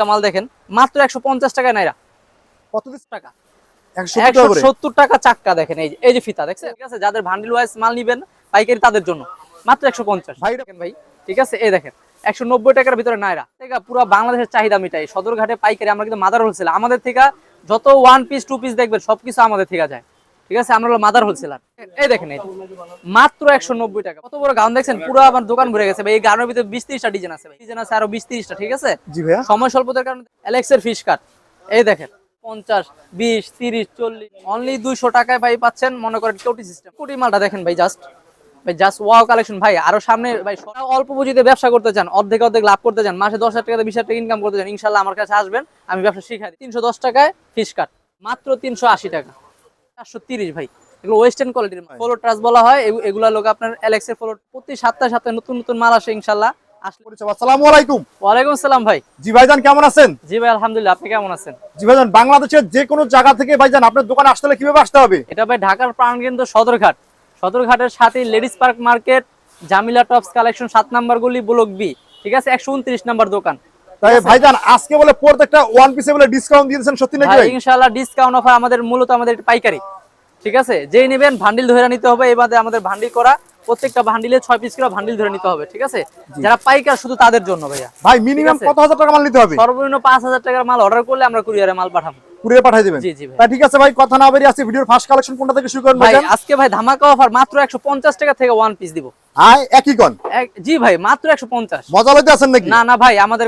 আরেকটা মাল দেখেন মাত্র একশো পঞ্চাশ টাকায় নাইরা। কত টাকা। একশো সত্তর টাকা চাক্কা দেখেন এই যে এই যে ফিতা দেখছেন? ঠিক আছে? যাদের ভান্ডিল ওয়াইজ মাল নিবেন পাইকারি তাদের জন্য। মাত্র একশো পঞ্চাশ। ভাই, দেখেন ভাই ঠিক আছে? এই দেখেন একশো নব্বই টাকার ভিতরে নাইরা। থেকে পুরো বাংলাদেশের চাহিদা মিটাই। সদরঘাটে পাইকারি আমরা কিন্তু মাদার হোলসেল আমাদের থেকে যত ওয়ান পিস টু পিস দেখবেন সবকিছু আমাদের থেকে যায়। ঠিক আছে? আমরা হলো মাদার হোলসেলার এই দেখেন এই মাত্র একশো নব্বই টাকা। কত বড় গাউন দেখছেন? পুরো আমার দোকান ভরে গেছে ভাই। এই গাউনের ভিতরে বিশ তিরিশটা ডিজাইন আছে ডিজাইন আছে আরও বিশ তিরিশটা ঠিক আছে? জি ভাইয়া। সময় স্বল্পতার কারণে অ্যালেক্সের ফিশ কাট এই দেখেন পঞ্চাশ বিশ তিরিশ চল্লিশ অনলি দুইশো টাকায় ভাই পাচ্ছেন মনে করেন কোটি সিস্টেম কোটি মালটা দেখেন ভাই জাস্ট ভাই জাস্ট ওয়াও কালেকশন ভাই আরও সামনে ভাই অল্প পুঁজিতে ব্যবসা করতে চান অর্ধেক অর্ধেক লাভ করতে চান মাসে দশ হাজার টাকা বিশ হাজার টাকা ইনকাম করতে চান ইনশাল্লাহ আমার কাছে আসবেন আমি ব্যবসা শিখাই তিনশো দশ টাকায় ফিশ কাট মাত্র তিনশো আশি টাকা। চারশো তিরিশ ভাই। এগুলো ওয়েস্টার্ন কোয়ালিটির ফলো ট্রাস বলা হয় এগুলা লোক আপনার অ্যালেক্সের ফলো প্রতি সপ্তাহে সপ্তাহে নতুন নতুন মাল আসে ইনশাল্লাহ। ঢাকার প্রাণকেন্দ্র সদরঘাট। সদরঘাটের সাথে ladies park market Jamila tops collection সাত নাম্বার গলি ব্লক বি। ঠিক আছে? একশো উনত্রিশ নাম্বার দোকান। তাই ভাইজান আজকে বলে প্রত্যেকটা ওয়ান পিসে বলে ডিসকাউন্ট দিয়েছেন সত্যি নাকি ভাই ভাই? ইনশাআল্লাহ ডিসকাউন্ট অফার আমাদের মূলত আমাদের পাইকারি। ঠিক আছে? যেই নেবেন ভান্ডিল ধরে নিতে হবে। এবারে আমাদের ভান্ডিল করা প্রত্যেকটা ভান্ডিলে ছয় পিস করে ভান্ডিল ধরে নিতে হবে ঠিক আছে? যারা পাইকার শুধু তাদের জন্য ভাইয়া। ভাই মিনিমাম কত হাজার টাকা মাল নিতে হবে? সর্বনিম্ন পাঁচ হাজার টাকার মাল অর্ডার করলে আমরা কুরিয়ারে মাল পাঠাবো। কুরিয়ার পাঠিয়ে দিবেন? জি জি ভাই তাই ঠিক আছে ভাই কথা না বেরিয়ে আসছে ভিডিওর ফার্স্ট কালেকশন কোনটা থেকে শুরু করেন ভাই আজকে ভাই ধামাকা অফার মাত্র একশো পঞ্চাশ টাকা থেকে ওয়ান পিস দিব। আয় একই কোন জি ভাই মাত্র একশো পঞ্চাশ। মজা লইতে আছেন নাকি? না না ভাই আমাদের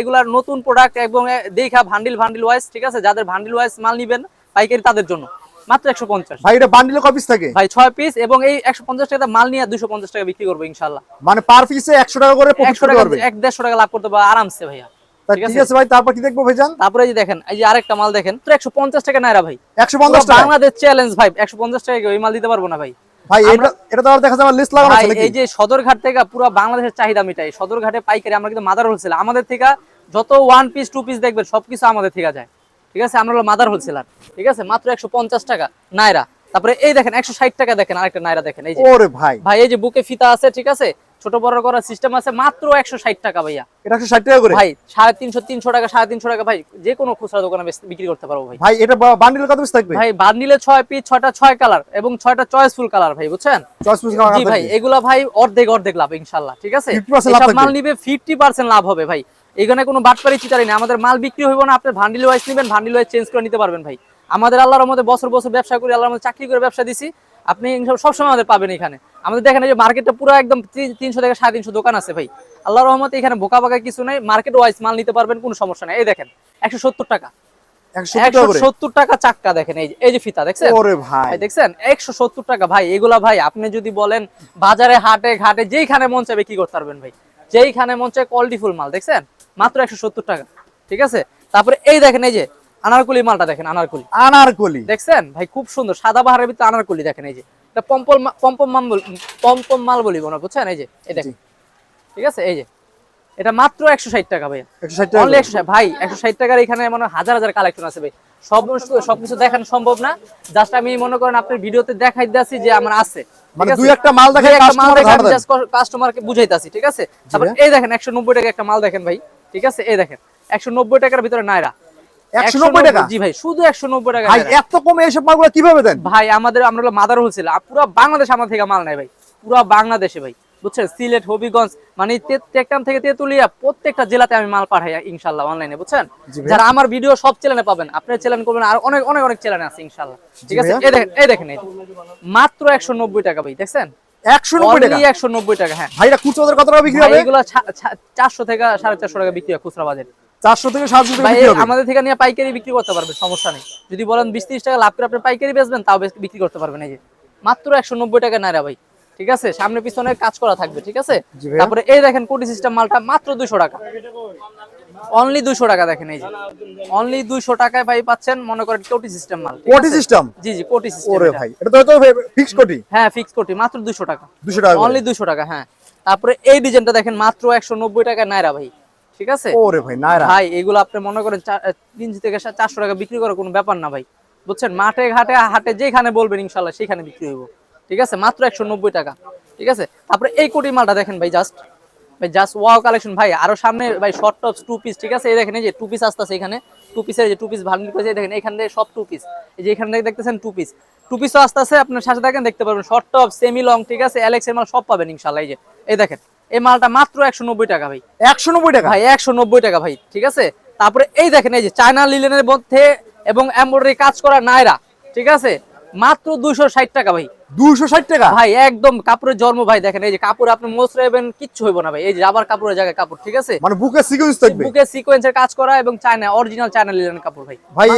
এগুলার নতুন প্রোডাক্ট এবং দেখা ভান্ডিল ভান্ডিল ওয়াইজ ঠিক আছে? যাদের ভান্ডিল ওয়াইজ মাল নিবেন পাইকারি তাদের জন্য। মাত্র একশো পঞ্চাশ। ভাই এটা বান্ডিলে কপিস থাকে? ভাই পিস এবং এই একশো পঞ্চাশ টাকা মাল নিয়ে দুশো পঞ্চাশ টাকা বিক্রি করব মানে পার পিসে একশো টাকা করে প্রফিট একশো করতে টাকা পারবে? লাভ করতে পারব আরামসে ভাইয়া। ঠিক ঠিক আছে। আছে ভাই তারপর কি দেখব ভাইজান? তারপরে এই দেখেন এই যে আরেকটা মাল দেখেন তো একশো পঞ্চাশ টাকা নাইরা ভাই। একশো পঞ্চাশ পুরো টাকা? বাংলাদেশ চ্যালেঞ্জ ভাই একশো পঞ্চাশ টাকা ওই মাল দিতে পারব না ভাই। ভাই এটা এটা তো আর দেখা যাবে লিস্ট লাগানো ভাই আছে এই যে সদরঘাট থেকে পুরো বাংলাদেশের চাহিদা মিটাই। সদরঘাটে পাইকারি আমরা কিন্তু মাদার হোলসেল আমাদের থেকে যত ওয়ান পিস টু পিস দেখবেন সবকিছু আমাদের থেকে যায়। ঠিক আছে? আমরা হলো মাদার হোলসেলার ঠিক আছে? মাত্র একশো পঞ্চাশ টাকা নাইরা। তারপরে এই দেখেন একশো ষাট টাকা দেখেন আরেকটা নাইরা দেখেন এই যে। ভাই। ভাই এই যে বুকে ফিতা আছে ঠিক আছে? ছোট বড় করার সিস্টেম আছে মাত্র একশো ষাট টাকা ভাইয়া। এটা একশো ষাট টাকা করে? ভাই সাড়ে তিনশো তিনশো টাকা সাড়ে তিনশো টাকা ভাই যে কোনো খুচরা দোকানে বিক্রি করতে পারব ভাই। ভাই এটা বান্ডিল কত পিস থাকবে? ভাই বান্ডিলে ছয় পিস ছয়টা ছয় কালার এবং ছয়টা চয়েসফুল কালার ভাই বুঝছেন? চয়েস পিস জি ভাই এগুলা ভাই অর্ধেক অর্ধেক লাভ ইনশাল্লাহ ঠিক আছে? 50% লাভ এসব থাকবে। মাল নিবে ফিফটি পার্সেন্ট লাভ হবে ভাই। এখানে কোনো বাটপারি চিটারি নেই। আমাদের মাল বিক্রি হইব না আপনি ভান্ডিল ওয়াইজ নেবেন ভান্ডিল ওয়াইজ চেঞ্জ করে নিতে পারবেন ভাই। আমাদের আল্লাহর মধ্যে বছর বছর ব্যবসা করি আল্লাহর মধ্যে চাকরি করে ব্যবসা দিছি। আপনি সবসময় আমাদের পাবেন এখানে। আমাদের দেখেন এই যে মার্কেটটা পুরো একদম তিনশো থেকে সাড়ে তিনশো দোকান আছে ভাই। আল্লাহর রহমতে এখানে বোকা বাকা কিছু নেই। মার্কেট ওয়াইজ মাল নিতে পারবেন কোনো সমস্যা নেই। এই দেখেন একশো সত্তর টাকা। সত্তর টাকা চাক্কা দেখেন এই যে ফিতা দেখছেন? একশো সত্তর টাকা। ভাই এগুলা ভাই আপনি যদি বলেন বাজারে হাটে ঘাটে যেইখানে মন চাইবে কি করতে পারবেন ভাই? যেইখানে মন চায় মাল দেখছেন? মাত্র একশো সত্তর টাকা ঠিক আছে? তারপরে এই দেখেন এই যে আনারকুলি মালটা দেখেন আনারকুলি। আনারকলি। দেখছেন? ভাই খুব সুন্দর সাদা বাহারের ভিতরে আনারকুলি দেখেন এই যে। এটা পম্পল পম্পম মাল বল- পম্পম মাল বুঝছেন? এই যে এই দেখেন। ঠিক আছে? এই যে এটা মাত্র একশো ষাট টাকা ভাই একশো অনলি একশো ষাট ভাই একশো ষাট টাকার এখানে মনে হাজার হাজার কালেকশন আছে ভাই। সব সবকিছু দেখানো সম্ভব না। জাস্ট আমি মনে করেন আপনার ভিডিওতে দেখাই দিচ্ছি যে আমার আছে। মানে দুই একটা মাল দেখেন কাস্টমারকে বুঝাইতাছি ঠিক আছে? তারপর এই দেখেন একশো নব্বই টাকা একটা মাল দেখেন ভাই ঠিক আছে? এই দেখেন একশো নব্বই টাকার ভিতরে নাইরা। 190 টাকা? জি ভাই শুধু একশো নব্বই টাকা ভাই। এত কমে এইসব মালগুলো কীভাবে দেন? ভাই আমাদের আমরা মাদার হোলসেল পুরো বাংলাদেশ আমাদের থেকে মাল নাই ভাই পুরো বাংলাদেশে ভাই। বুঝছেন? সিলেট হবিগঞ্জ মানে টেকটাম থেকে তেতুলিয়া প্রত্যেকটা জেলাতে আমি মাল পাঠাই ইনশাল্লাহ অনলাইনে বুঝছেন? যারা আমার ভিডিও সব চ্যানেলে পাবেন আপনার চ্যানেল করবেন আর অনেক অনেক অনেক চ্যানেল আছে ইনশাল্লাহ। ঠিক আছে? এই দেখেন এই দেখেন এই মাত্র একশো নব্বই টাকা ভাই দেখছেন? আমাদের থেকে নিয়ে পাইকারি বিক্রি করতে পারবেন সমস্যা নেই। যদি বলেন বিশ ত্রিশ টাকা লাভ করে আপনি পাইকারি বেচবেন তাও বিক্রি করতে পারবেন এই যে। মাত্র একশো নব্বই টাকা নাইরা ভাই। ঠিক আছে? সামনে পিছনে কাজ করা থাকবে ঠিক আছে? তারপরে এই দেখেন কোটি সিস্টেম মালটা মাত্র দুশো টাকা। অনলি দুশো টাকা দেখেন এই যে। অনলি দুইশো টাকায় ভাই পাচ্ছেন মনে করেন কোটি সিস্টেম মাল কোটি সিস্টেম জি জি কোটি সিস্টেম ওরে ভাই এটা তো ফিক্স কোটি? হ্যাঁ ফিক্স কোটি মাত্র দুশো টাকা। দুশো টাকা অনলি দুশো টাকা হ্যাঁ। তারপরে এই ডিজাইনটা দেখেন মাত্র একশো নব্বই টাকায় নাইরা ভাই ঠিক আছে? ওরে ভাই নাইরা। ভাই এগুলো আপনি মনে করেন তিনশো থেকে চারশো টাকা বিক্রি করার কোনো ব্যাপার না ভাই বুঝছেন? মাঠে ঘাটে হাটে যেখানে বলবেন ইনশাল্লাহ সেখানে বিক্রি হইব। ঠিক আছে? মাত্র একশো নব্বই টাকা। ঠিক আছে? তারপরে এই কোটি মালটা দেখেন ভাই জাস্ট ভাই জাস্ট ওয়াও কালেকশন ভাই। আরও সামনে ভাই শর্ট টপস টু পিস ঠিক আছে? এই দেখেন এই যে টু পিস আসতেছে এখানে। টু পিসের যে টু পিস ভান্ডিল করেছে দেখেন এখান থেকে সব টু পিস এই যে এখান থেকে দেখতেছেন টু পিস টু পিসও আসতেছে আপনার সাথে দেখেন দেখতে পারবেন। শর্ট টপ সেমি লং ঠিক আছে? অ্যালেক্স এর মাল সব পাবেন ইনশাল্লাহ এই যে এই দেখেন এই মালটা মাত্র একশো নব্বই টাকা ভাই। একশো নব্বই টাকা? ভাই একশো নব্বই টাকা ভাই ঠিক আছে? তারপরে এই দেখেন এই যে চায়না লিলেনের মধ্যে এবং এমব্রয়ডারি কাজ করা নায়রা ঠিক আছে? মাত্র দুইশো ষাট টাকা ভাই। দুশো ষাট টাকা? ভাই একদম কাপড়ের জন্ম ভাই দেখেন এই যে কাপড় আপনি মোসরাইবেন কিচ্ছু হইব না ভাই। এই যে আবার কাপড়ের জায়গায় কাপড় ঠিক আছে? মানে বুকে সিকুয়েন্স থাকবে? বুকে সিকোয়েন্সের কাজ করা এবং চায়না অরিজিনাল চায়না লিলেনের কাপড় ভাই। ভাই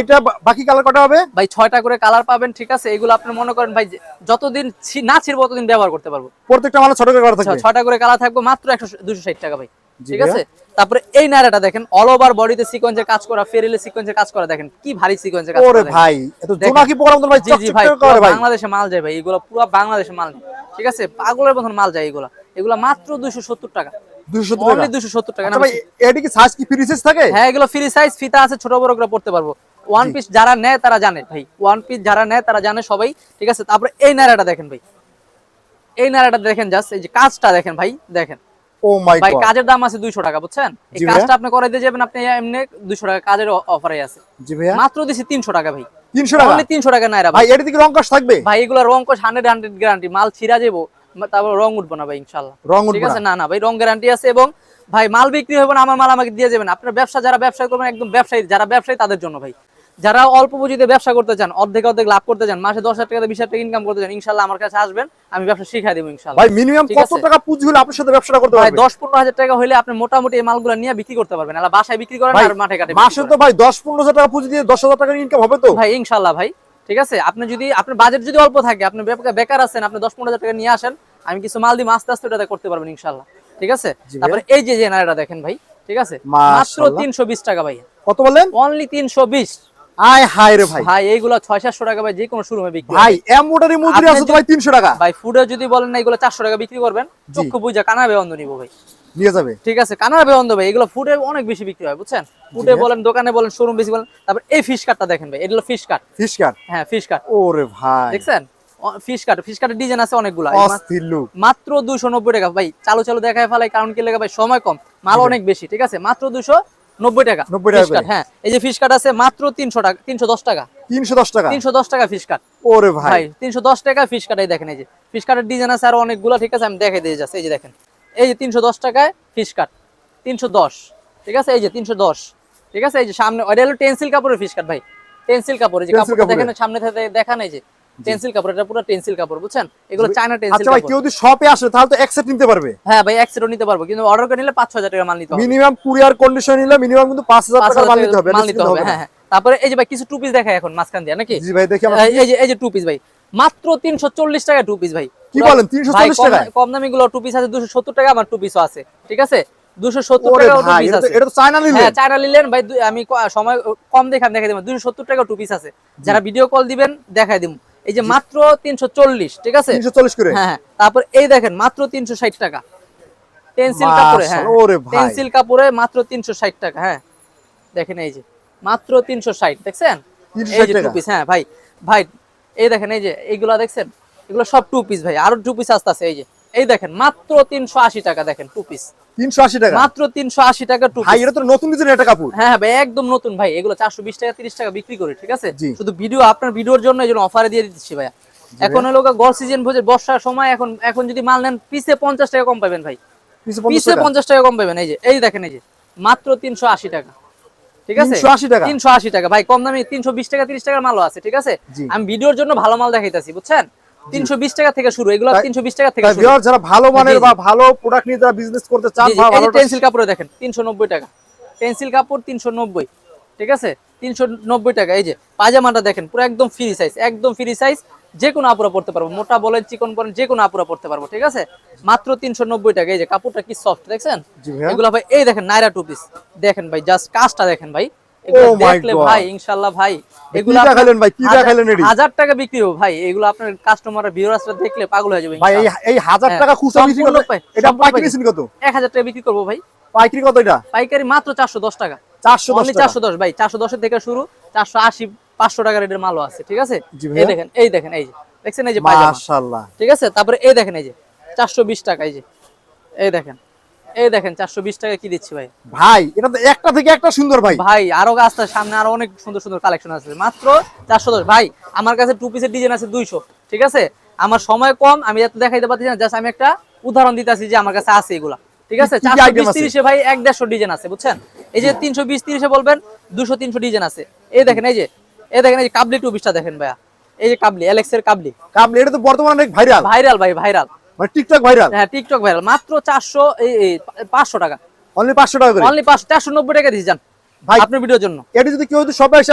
এটা বাকি কালার কটা হবে? ভাই ছয়টা করে কালার পাবেন ঠিক আছে? এগুলো আপনি মনে করেন ভাই যতদিন না ছিড়বো ততদিন ব্যবহার করতে পারব। প্রত্যেকটা মানে ছোট করে করা থাকবে? ছয়টা করে কালার থাকবে মাত্র একশো দুশো ষাট টাকা ভাই। ঠিক আছে? তারপরে এই নায়রাটা দেখেন অল ওভার বডিতে সিকোয়েন্সের কাজ করা ফেরিলে সিকোয়েন্সের কাজ করা দেখেন কি ভারী সিকোয়েন্সের কাজ ওরে ভাই এত জোনাকি প্রোগ্রাম তো ভাই জি জি ভাই বাংলাদেশে মাল যায় ভাই এগুলো পুরো বাংলাদেশে মাল ঠিক আছে? পাগলের মতন মাল যায় এগুলো। এগুলো মাত্র দুইশো সত্তর টাকা। 270 টাকা? না আচ্ছা ভাই বেশি। এটা কি সাইজ কি ফ্রি সাইজ থাকে? হ্যাঁ এগুলো ফ্রি সাইজ ফিতা আছে ছোট বড় করে পড়তে পারব। ওয়ান পিস যারা নেয় তারা জানে ভাই ওয়ান পিস যারা নেয় তারা জানে সবাই ঠিক আছে? তারপরে এই নারাটা দেখেন ভাই। এই নারাটা দেখেন জাস্ট এই যে কাজটা দেখেন ভাই দেখেন। ও মাই ভাই গড। কাজের দাম আছে দুইশো টাকা বুঝছেন? এই কাজটা আপনি করে দিয়ে যাবেন আপনি এমনি টাকা কাজের অফারে আছে। জি ভাইয়া। মাত্র দিছি তিনশো টাকা ভাই। 300 টাকা? অনলি টাকা নাইরা ভাই। ভাই এটা কি রং থাকবে? ভাই এগুলো রং গ্যারান্টি মাল ছিঁড়া যাব তারপর রং উঠবো না ভাই রং ঠিক উঠবে আছে? না না ভাই রং গ্যারান্টি আছে এবং ভাই মাল বিক্রি হবে না আমার মাল আমাকে দিয়ে যাবেন। আপনার ব্যবসা যারা ব্যবসা করবেন একদম ব্যবসায়ী যারা ব্যবসায়ী তাদের জন্য ভাই। যারা অল্প পুঁজিতে ব্যবসা করতে চান অর্ধেক অর্ধেক লাভ করতে চান মাসে দশ হাজার টাকা বিশ হাজার টাকা ইনকাম করতে চান ইনশাল্লাহ আমার কাছে আসবেন আমি ব্যবসা শিখাই দেবো ইনশাল্লাহ। ভাই মিনিমাম কত টাকা পুঁজি হলে আপনার সাথে ব্যবসা করতে ভাই পারবে দশ পনেরো হাজার টাকা হলে আপনি মোটামুটি এই মালগুলো নিয়ে বিক্রি করতে পারবেন। আলা বাসায় বিক্রি করেন আর মাঠে বিক্রি মাসে তো ভাই দশ পনেরো হাজার টাকা পুঁজি দিয়ে দশ হাজার টাকার ইনকাম হবে তো? ভাই ইনশাল্লাহ ভাই ঠিক আছে? আপনি যদি আপনার বাজেট যদি অল্প থাকে আপনি বেকার- আছেন আপনি দশ পনেরো হাজার টাকা নিয়ে আসেন আমি কিছু মাল দিয়ে আস্তে আস্তে ওটা করতে পারবেন ইনশাল্লাহ। ঠিক আছে? তারপরে এই যে জেনারেটা দেখেন ভাই ঠিক আছে? মাত্র তিনশো বিশ টাকা ভাই। কত বললেন অনলি তিনশো বিশ। আয় হায় রে ভাই। ভাই এইগুলো ছয় সাতশো টাকা ভাই যে কোনো শোরুমে বিক্রি ভাই। মজুরি আছে তো ভাই তিনশো টাকা। ভাই ফুডে যদি বলেন না এগুলো চারশো টাকা বিক্রি করবেন চক্ষু বুঝা কানাবে অন্ধ নিবো ভাই। নিয়ে যাবে। ঠিক আছে কানাবে অন্ধ ভাই এগুলো ফুডে অনেক বেশি বিক্রি হয় বুঝছেন? ফুডে বলেন দোকানে বলেন শোরুম বেশি বলেন তারপর এই ফিশ কাটটা দেখেন ভাই এগুলো ফিশ কাট ফিশ কাট হ্যাঁ ফিশ কাট ওরে ভাই। দেখছেন? ফিশ কাট ফিশ কাটের ডিজাইন আছে অনেকগুলো। মাত্র দুশো নব্বই টাকা ভাই চালু চালু দেখায় ফেলাই কারণ কি লেগে ভাই সময় কম মাল অনেক বেশি ঠিক আছে? মাত্র দুশো নব্বই টাকা। 90 টাকা হ্যাঁ এই যে ফিশ কাট আছে মাত্র তিনশো টাকা তিনশো দশ টাকা। তিনশো দশ টাকা? তিনশো দশ টাকা ফিশ কাট। ওরে ভাই। ভাই তিনশো দশ টাকা ফিশ কাট এই দেখেন এই যে। ফিশ কাটের ডিজাইন আছে আরও অনেকগুলো ঠিক আছে? আমি দেখে দিয়ে যাচ্ছি এই যে দেখেন। এই যে তিনশো দশ টাকায় ফিশ কাট। তিনশো দশ ঠিক আছে? এই যে তিনশো দশ ঠিক আছে? এই যে সামনে ওইটা হলো টেন্সিল কাপড়ের ফিশ কাট ভাই। টেন্সিল কাপড় যে কাপড়ের। দেখেন সামনে থেকে দেখান এই যে। টেন্সিল কাপড় এটা পুরো টেন্সিল কাপড় বুঝছেন? এগুলো চায়না টেন্সিল আচ্ছা ভাই কেউ যদি শপে আসে তাহলে তো এক সেট নিতে পারবে। হ্যাঁ ভাই এক সেটও নিতে পারব কিন্তু অর্ডার করে নিলে পাঁচ ছ হাজার টাকা মাল নিতে হবে। মিনিমাম কুরিয়ার কন্ডিশন নিলে মিনিমাম কিন্তু পাঁচ হাজার পাঁচ টাকার হাজার মাল নিতে হবে মাল নিতে হবে হ্যাঁ তারপরে এই যে ভাই কিছু টু পিস দেখায় এখন মাঝখান দিয়ে নাকি? জি ভাই দেখি আমরা এই যে এই যে টু পিস ভাই মাত্র তিনশো চল্লিশ টাকা টু পিস ভাই। কি বলেন, 340 ভাই, কম- দামি গুলো টু পিস আছে দুশো সত্তর টাকা আমার টু পিসও আছে ঠিক আছে? দুশো সত্তর ওরে টাকা টু পিস আছে। এটা তো চায়না নিলে হ্যাঁ চায়না নিলেন ভাই আমি সময় কম দেখান দেখাই দেবো। দুশো সত্তর টাকা টু পিস আছে। যারা ভিডিও কল দিবেন দেখাই দিব। এই যে মাত্র তিনশো চল্লিশ ঠিক আছে? তিনশো চল্লিশ করে। হ্যাঁ হ্যাঁ। তারপর এই দেখেন মাত্র তিনশো ষাট টাকা। পেন্সিল কাপড়ে হ্যাঁ। পেন্সিল কাপড়ে মাত্র তিনশো ষাট টাকা হ্যাঁ। দেখেন এই যে মাত্র তিনশো ষাট দেখছেন? 360 এই যে টু পিস হ্যাঁ ভাই। ভাই এই দেখেন এই যে এইগুলা দেখছেন? এগুলো সব টু পিস ভাই। আরও টু পিস আসতে আছে এই যে। এই দেখেন মাত্র তিনশো আশি টাকা দেখেন টু পিস টাকা। মাত্র তিনশো আশি টাকা টু ভাই এটা তো নতুন ডিজাইন একটা কাপড়। হ্যাঁ ভাই একদম নতুন ভাই। এগুলো চারশো বিশ টাকা তিরিশ টাকা বিক্রি করে ঠিক আছে? শুধু ভিডিও আপনার ভিডিওর জন্য এই অফারে দিয়ে দিচ্ছি ভাইয়া। এখন হলো গড় সিজন বুঝে বর্ষার সময় এখন এখন যদি মাল নেন পিসে পঞ্চাশ টাকা কম পাবেন ভাই। পিসে টাকা? পঞ্চাশ টাকা কম পাবেন এই যে এই দেখেন এই যে মাত্র তিনশো আশি টাকা ঠিক আছে? 380 টাকা? তিনশো আশি টাকা ভাই কম দামি তিনশো বিশ টাকা তিরিশ টাকার মালও আছে ঠিক আছে। আমি ভিডিওর জন্য ভালো মাল দেখাইতেছি বুঝছেন? তিনশো বিশ টাকা থেকে শুরু এগুলো তাই- তিনশো বিশ টাকা থেকে শুরু। viewers যারা ভালো মানের। বা ভালো প্রোডাক্ট নিয়ে যারা বিজনেস করতে চান বা ভালো টেন্সিল কাপড়ে দেখেন তিনশো নব্বই টাকা। টেন্সিল কাপড় তিনশো নব্বই ঠিক আছে? তিনশো নব্বই টাকা এই যে পাজামাটা দেখেন পুরো একদম ফ্রি সাইজ একদম ফ্রি সাইজ যে কোনো আপুরা পড়তে পারব মোটা বলেন চিকন বলেন যে কোনো আপুরা পড়তে পারব ঠিক আছে? মাত্র তিনশো নব্বই টাকা এই যে কাপড়টা কি সফট দেখছেন। এগুলো ভাই এই দেখেন নাইরা টু পিস দেখেন ভাই জাস্ট কাজটা দেখেন ভাই এগুলো Oh দেখলে ভাই ইনশাল্লাহ ভাই এগুলো দেখাইলেন ভাই, কি হাজার- এডি? হাজার টাকা বিক্রি হবে ভাই এগুলো আপনার কাস্টমার ভিউয়ার্সরা দেখলে পাগল হয়ে যাবে ভাই এই হ্যাঁ, টাকা খুচরা বিক্রি সম্পূর্ণ এটা পাইকারি কত? এক হাজার টাকা বিক্রি করব ভাই। পাইকারি কত এটা? পাইকারি মাত্র চারশো দশ টাকা। চারশো দশ অনলি টাকা। চারশো দশ ভাই চারশো দশের থেকে শুরু চারশো আশি পাঁচশো টাকা রেটের মালও আছে ঠিক আছে? এই দেখেন এই দেখেন এই যে দেখছেন এই যে মাশাআল্লাহ। ঠিক আছে? তারপরে এই দেখেন এই যে চারশো বিশ টাকা এই যে এই দেখেন। এই দেখেন চারশো বিশ টাকা কি দিচ্ছি ভাই? ভাই এটা তো একটা থেকে একটা সুন্দর ভাই। ভাই আরও গাছটার সামনে আরও অনেক সুন্দর সুন্দর কালেকশন আছে। মাত্র ভাই আমার কাছে টু পিসের ডিজাইন আছে দুইশো ঠিক আছে? আমার সময় কম আমি এত দেখাইতে পারছি না জাস্ট আমি একটা উদাহরণ দিতেছি যে আমার কাছে আছে এগুলা ঠিক আছে? চারশো ভাই এক দেড়শো ডিজাইন আছে বুঝছেন? এই যে তিনশো বিশ তিরিশে বলবেন দুশো তিনশো ডিজাইন আছে। এই দেখেন এই যে এই দেখেন এই যে কাবলি টু পিসটা দেখেন ভাইয়া। এই যে কাবলি অ্যালেক্সের কাবলি। কাবলি এটা তো বর্তমানে অনেক ভাইরাল ভাইরাল ভাই ভাইরাল মানে টিকটক ভাইরাল হ্যাঁ টিকটক ভাইরাল মাত্র চারশো এই পাঁচশো টাকা। অনলি পাঁচশো টাকা অনলি পাঁচশো চারশো নব্বই টাকা যান ভাই আপনার ভিডিওর জন্য। যদি কেউ যদি সবাই এসে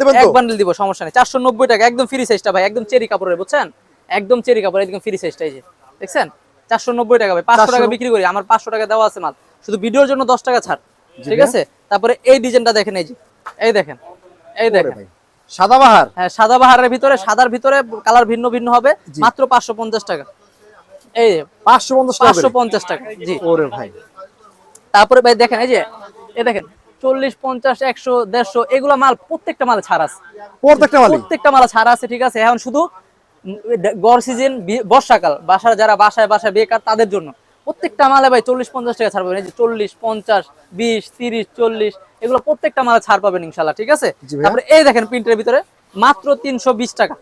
দেবেন এক বান্ডেল দিব সমস্যা নেই। চারশো নব্বই টাকা একদম ফ্রি সাইজটা ভাই। একদম চেরি কাপড়ের বুঝছেন? একদম চেরি কাপড় একদম ফ্রি সাইজটা এই যে। দেখছেন? চারশো নব্বই টাকা ভাই। পাঁচশো টাকা বিক্রি করি। আমার পাঁচশো টাকা দেওয়া আছে মাল। শুধু ভিডিওর জন্য দশ টাকা ছাড় ঠিক আছে? তারপরে এই ডিজাইনটা দেখেন এই যে। এই দেখেন। এই দেখেন। সাদাবাহার হ্যাঁ সাদা বাহারের ভিতরে সাদার ভিতরে কালার ভিন্ন ভিন্ন হবে। মাত্র পাঁচশো পঞ্চাশ টাকা। এই পাঁচশো পঞ্চাশ টাকা পাঁচশো করে। পঞ্চাশ টাকা জি। ওরে ভাই। তারপরে ভাই দেখেন এই যে এই দেখেন চল্লিশ পঞ্চাশ একশো দেড়শো এগুলো মাল প্রত্যেকটা মাল ছাড় আছে। প্রত্যেকটা মালিক প্রত্যেকটা মাল ছাড় আছে ঠিক আছে? এখন শুধু গড় সিজন বর্ষাকাল বাসার যারা বাসায় বাসায় বেকার তাদের জন্য। প্রত্যেকটা মালে ভাই চল্লিশ পঞ্চাশ টাকা ছাড় পাবেন। এই যে চল্লিশ পঞ্চাশ বিশ তিরিশ চল্লিশ এগুলো প্রত্যেকটা মালে ছাড় পাবেন ইনশাল্লাহ ঠিক আছে? তারপরে এই দেখেন প্রিন্টের ভিতরে মাত্র তিনশো বিশ টাকা।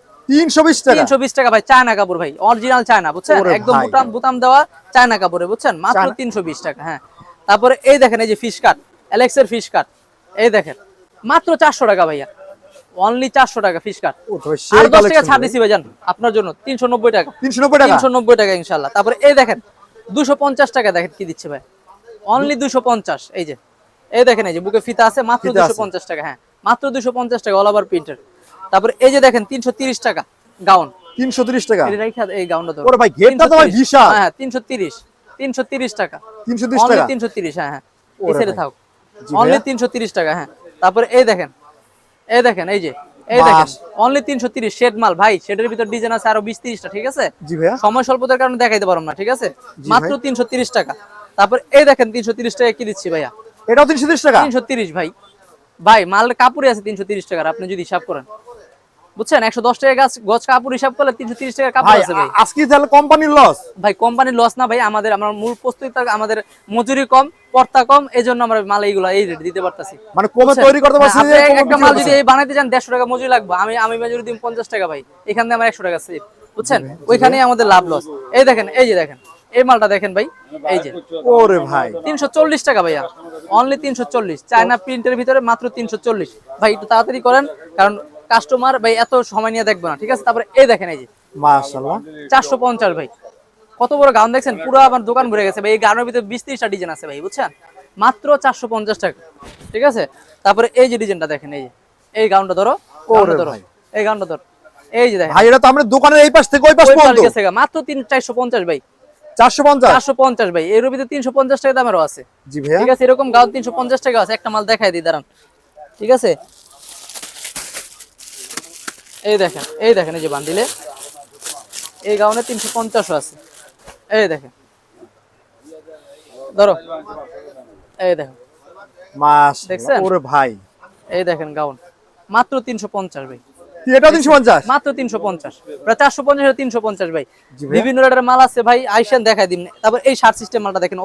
টাকা। টাকা ভাই চায়না কাপড় ভাই অরিজিনাল চায়না বুঝছেন? একদম বুতাম বুতাম দেওয়া চায়না কাপড়ে বুঝছেন? মাত্র চায়না- তিনশো বিশ টাকা হ্যাঁ। তারপরে এই দেখেন এই যে ফিশ কাট অ্যালেক্সের ফিশ কাট এই দেখেন মাত্র চারশো টাকা ভাইয়া। অনলি চারশো টাকা ফিশ কাট আর টাকা ছাড় দিছি ভাইজান আপনার জন্য তিনশো নব্বই টাকা। তিনশো নব্বই টাকা? তিনশো নব্বই টাকা ইনশাল্লাহ তারপরে এই দেখেন দুশো পঞ্চাশ টাকা দেখেন কি দিচ্ছে ভাই। অনলি দুশো পঞ্চাশ এই যে। এই দেখেন এই যে বুকে ফিতা আছে মাত্র ফিতা দুশো আছে। পঞ্চাশ টাকা হ্যাঁ। মাত্র দুশো পঞ্চাশ টাকা অল ওভার প্রিন্টের তারপরে এই যে দেখেন তিনশো তিরিশ টাকা গাউন তিনশো টাকা এই গাউনটা ধরো ভাই, ঘেরটা তো ভাই বিশাল। হ্যাঁ তিনশো তিরিশ তিনশো তিরিশ টাকা তিনশো তিরিশ টাকা তিনশো তিরিশ হ্যাঁ হ্যাঁ। থাক অনলি তিনশো তিরিশ টাকা হ্যাঁ তারপরে এই দেখেন এই দেখেন এই যে এই দেখেন অনলি তিনশো তিরিশ শেড মাল ভাই শেডের ভিতর ডিজাইন আছে আরও বিশ তিরিশটা ঠিক আছে সময় স্বল্পতার কারণে দেখাইতে পারব না ঠিক আছে মাত্র তিনশো তিরিশ টাকা তারপর এই দেখেন তিনশো তিরিশ টাকা কি দিচ্ছি ভাইয়া এটাও তিনশো তিরিশ টাকা তিনশো তিরিশ ভাই ভাই মাল কাপড়ে আছে তিনশো তিরিশ টাকার আপনি যদি হিসাব করেন বুঝছেন? একশো দশ টাকা গাছ গছ কাপড় হিসাব করলে তিনশো তিরিশ টাকা কাপড় ভাই আছে ভাই। আজকে তাহলে কোম্পানির লস ভাই কোম্পানির লস না ভাই আমাদের আমার মূল প্রস্তুতি আমাদের মজুরি কম পর্তা কম এই জন্য আমরা মাল এইগুলো এই রেট দিতে পারতাছি। মানে কমে তৈরি করতে পারছি হ্যাঁ, একটা মাল যদি এই বানাইতে দেড়শো টাকা মজুরি লাগবে। আমি আমি মজুরি দিন পঞ্চাশ টাকা ভাই। এখান থেকে আমার একশো টাকা সেভ বুঝছেন? ওইখানেই আমাদের লাভ লস এই দেখেন এই যে দেখেন। এই মালটা দেখেন ভাই এই যে। ওরে ভাই। তিনশো চল্লিশ টাকা ভাইয়া। অনলি তিনশো চল্লিশ। চায়না প্রিন্টের ভিতরে মাত্র তিনশো চল্লিশ। ভাই একটু তাড়াতাড়ি করেন কারণ কাস্টমার ভাই এত সময় নিয়ে দেখবে না ঠিক আছে? তারপরে এই দেখেন এই যে। মাশাআল্লাহ। চারশো পঞ্চাশ ভাই। কত বড় গাউন দেখছেন? পুরো আমার দোকান ভরে গেছে ভাই। এই গাউনের ভিতরে বিশ ত্রিশটা ডিজাইন আছে ভাই বুঝছেন? মাত্র চারশো পঞ্চাশ টাকা ঠিক আছে? তারপরে এই যে ডিজাইনটা দেখেন এই যে। এই গাউনটা ধরো ধরো। এই গাউনটা ধরো। এই যে দেখেন। ভাই এটা তো আমরা দোকানের এই পাশ থেকে ওই পাশ পর্যন্ত। গেছে মাত্র তিন চারশো পঞ্চাশ ভাই। চারশো পঞ্চাশ? চারশো পঞ্চাশ ভাই। এর ভিতরে তিনশো পঞ্চাশ টাকা দামেরও আছে। জি ভাইয়া। ঠিক আছে? এরকম গাউন তিনশো পঞ্চাশ টাকা আছে। একটা মাল দেখাই দিই দাঁড়ান। ঠিক আছে? এই দেখেন এই দেখেন এই যে বান্দিলে এই গাউনে তিনশো পঞ্চাশও আছে। এই দেখেন। ধরো। এই দেখেন। মাস দেখছেন? ওরে ভাই। এই দেখেন গাউন। মাত্র তিনশো পঞ্চাশ ভাই। এটাও তিনশো পঞ্চাশ? মাত্র তিনশো পঞ্চাশ। প্রায় চারশো পঞ্চাশ তিনশো পঞ্চাশ ভাই। বিভিন্ন রেটের মাল আছে ভাই আইসেন দেখাই দিন তারপর এই শার্ট সিস্টেম মালটা দেখেন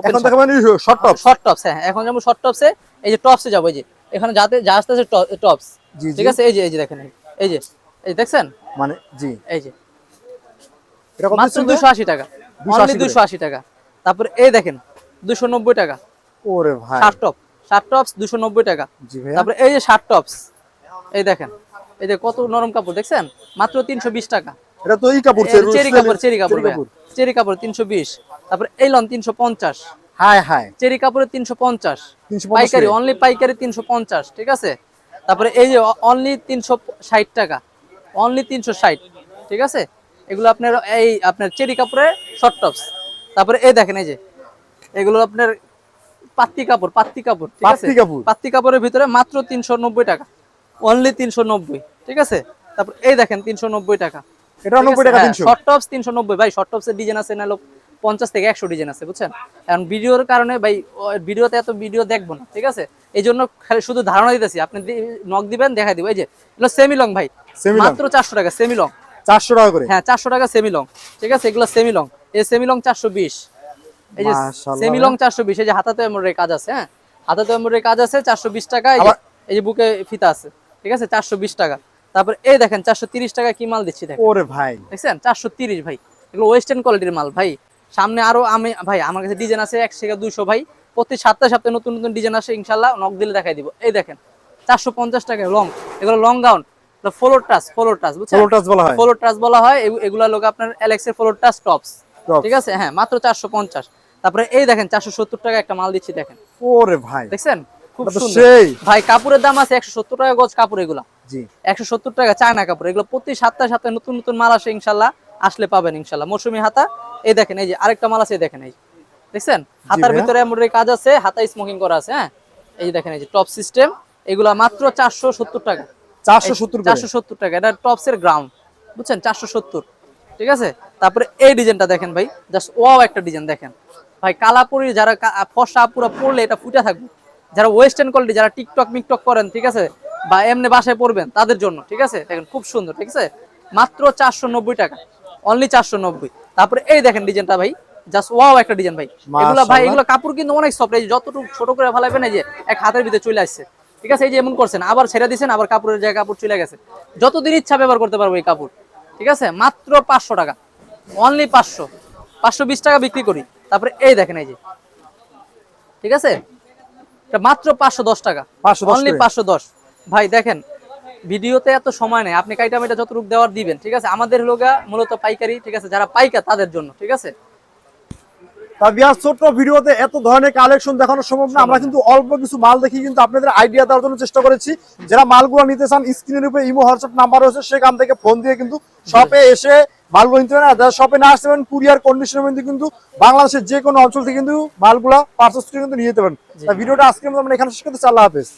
শর্ট টপ শর্ট টপস হ্যাঁ এখন যেমন শর্ট টপসে এই যে টপসে যাব এই যে। এখানে যাতে যা আসতেছে টপস। ঠিক আছে? এই যে এই যে দেখেন এই যে। এই দেখছেন? মানে জি। এই যে। এটা কত মাত্র ছিল? দুশো আশি টাকা। 280 অনলি দুশো আশি টাকা। তারপর এই দেখেন দুশো নব্বই টাকা। ওরে ভাই। শার্ট টপ শার্ট টপস দুশো নব্বই টাকা। জি ভাইয়া। তারপরে এই যে শার্ট টপস এই দেখেন এই যে কত নরম কাপড় দেখছেন? মাত্র তিনশো বিশ টাকা। এটা তো এই কাপড় চেরি কাপড় চেরি কাপড় চেরি কাপড়। তিনশো বিশ। তারপরে এই লন তিনশো পঞ্চাশ। হাই হাই চেরি কাপড়ের তিনশো পঞ্চাশ। 350 পাইকারি অনলি পাইকারি তিনশো পঞ্চাশ ঠিক আছে? তারপরে এই যে অনলি তিনশো ষাট টাকা। অনলি তিনশো ষাট ঠিক আছে? এগুলো আপনার এই আপনার চেরি কাপড়ের শর্ট টপস তারপরে এই দেখেন এই যে এগুলো আপনার পাত্তি কাপড় পাত্তি কাপড় পাত্তি কাপড়? পাত্তি কাপড়ের ভিতরে মাত্র তিনশো নব্বই টাকা। অনলি তিনশো নব্বই ঠিক আছে? তারপর এই দেখেন তিনশো নব্বই টাকা। এটা নব্বই টাকা শর্ট টপস তিনশো নব্বই। ভাই শর্ট টপসের ডিজাইন আছে নাহলে পঞ্চাশ থেকে একশো ডিজাইন আছে বুঝছেন? এখন ভিডিওর কারণে ভাই ভিডিওতে এত ভিডিও দেখব না ঠিক আছে? এই জন্য খালি শুধু ধারণা দিতেছি। আপনি নক দিবেন দেখাই দিব। এই যে এগুলো সেমি লং ভাই মাত্র চারশো টাকা সেমি লং চারশো টাকা করে? হ্যাঁ চারশো টাকা সেমি লং ঠিক আছে? এগুলো সেমি লং এই সেমি লং চারশো বিশ। এই যে সেমি লং চারশো বিশ। এই যে হাতাতে এমব্রয়ডারি কাজ আছে হ্যাঁ? হাতাতে এমব্রয়ডারি কাজ আছে চারশো বিশ টাকা। এই যে- বুকে ফিতা আছে। ঠিক আছে? চারশো বিশ টাকা। তারপর এই দেখেন চারশো তিরিশ টাকা কি মাল দিচ্ছি দেখেন। ওরে ভাই। দেখছেন? চারশো তিরিশ ভাই। এগুলো ওয়েস্টার্ন কোয়ালিটির মাল ভাই। সামনে আরও আমি ভাই আমার কাছে ডিজাইন আছে একশো থেকে দুইশো ভাই। প্রতি সপ্তাহে সপ্তাহে নতুন নতুন ডিজাইন আসে ইনশাল্লাহ নক দিলে দেখাই দিব। এই দেখেন চারশো পঞ্চাশ টাকা লং এগুলো long gown floor touch floor touch বুঝছেন? ফলো টাচ বলা হয়। ফ্লোর টাচ বলা হয় এগুলা লোক আপনার অ্যালেক্সের ফ্লোর টাচ টপস ঠিক আছে? হ্যাঁ মাত্র চারশো পঞ্চাশ। তারপরে এই দেখেন চারশো সত্তর টাকা একটা মাল দিচ্ছি দেখেন। ওরে ভাই। দেখছেন? খুব সুন্দর। সেই। ভাই কাপড়ের দাম আছে একশো সত্তর টাকা গজ কাপড় এগুলা। জি। একশো সত্তর টাকা চায়না কাপড়। এগুলো প্রতি সপ্তাহে সপ্তাহে নতুন নতুন মাল আসে ইনশাল্লাহ আসলে পাবেন ইনশাল্লাহ মৌসুমি হাতা এই দেখেন এই যে আরেকটা মাল আছে দেখেন এই। দেখছেন? হাতার ভিতরে এমব্রয়ডারি কাজ আছে হাতায় স্মোকিং করা আছে হ্যাঁ? এই যে দেখেন এই যে টপ সিস্টেম এগুলা মাত্র চারশো সত্তর টাকা। চারশো সত্তর চারশো সত্তর টাকা এটা টপস এর গ্রাউন্ড বুঝছেন? চারশো সত্তর ঠিক আছে? তারপরে এই ডিজাইনটা দেখেন ভাই জাস্ট ওয়াও একটা ডিজাইন দেখেন। ভাই কালাপুরি যারা ফসা পুরো পড়লে এটা ফুটে থাকবে। যারা ওয়েস্টার্ন কোয়ালিটি যারা টিকটক মিকটক করেন ঠিক আছে? বা এমনি বাসায় পড়বেন তাদের জন্য ঠিক আছে? দেখেন খুব সুন্দর ঠিক আছে? মাত্র চারশো নব্বই টাকা অনলি চারশো নব্বই। তারপরে এই দেখেন ডিজাইনটা ভাই জাস্ট ওয়াও একটা ডিজাইন ভাই। এগুলো ভাই এগুলো কাপড় কিন্তু অনেক সফট এই যতটুকু ছোট করে ফেলাবেন এই যে এক হাতের ভিতরে চলে আসছে। ঠিক আছে এই যে এমন করছেন আবার ছেড়ে আবার কাপড়ের জায়গায় কাপড় চলে গেছে। যতদিন ইচ্ছা ব্যবহার করতে পারব এই কাপড়। ঠিক আছে মাত্র পাঁচশো টাকা। অনলি পাঁচশো। পাঁচশো বিশ টাকা বিক্রি করি। তারপরে এই দেখেন এই যে। ঠিক আছে? এটা মাত্র পাঁচশো দশ টাকা। 510 অনলি পাঁচশো দশ। ভাই দেখেন ভিডিওতে এত সময় নেই। আপনি কাইটা মেটা যতটুকু দেওয়ার দিবেন ঠিক আছে? আমাদের লোগা মূলত পাইকারি ঠিক আছে? যারা পাইকার তাদের জন্য ঠিক আছে? ছোট্ট ভিডিওতে এত ধরনের কালেকশন দেখানো সম্ভব না। আমরা কিন্তু অল্প কিছু মাল দেখি কিন্তু আপনাদের আইডিয়া দেওয়ার জন্য চেষ্টা করেছি। যারা মালগুলো নিতে চান স্ক্রিনের উপরে ইমো হোয়াটসঅ্যাপ নাম্বার রয়েছে সেখান থেকে ফোন দিয়ে কিন্তু শপে এসে মালগুলো নিতে পারেন। যারা শপে না আসতে পারেন কুরিয়ার কিন্তু বাংলাদেশের যে কোনো অঞ্চল থেকে কিন্তু মালগুলা পার্সেস করে কিন্তু নিয়ে যেতে পারেন। ভিডিওটা আজকে আমরা এখানে শেষ করতে চাল্লা হাফেজ।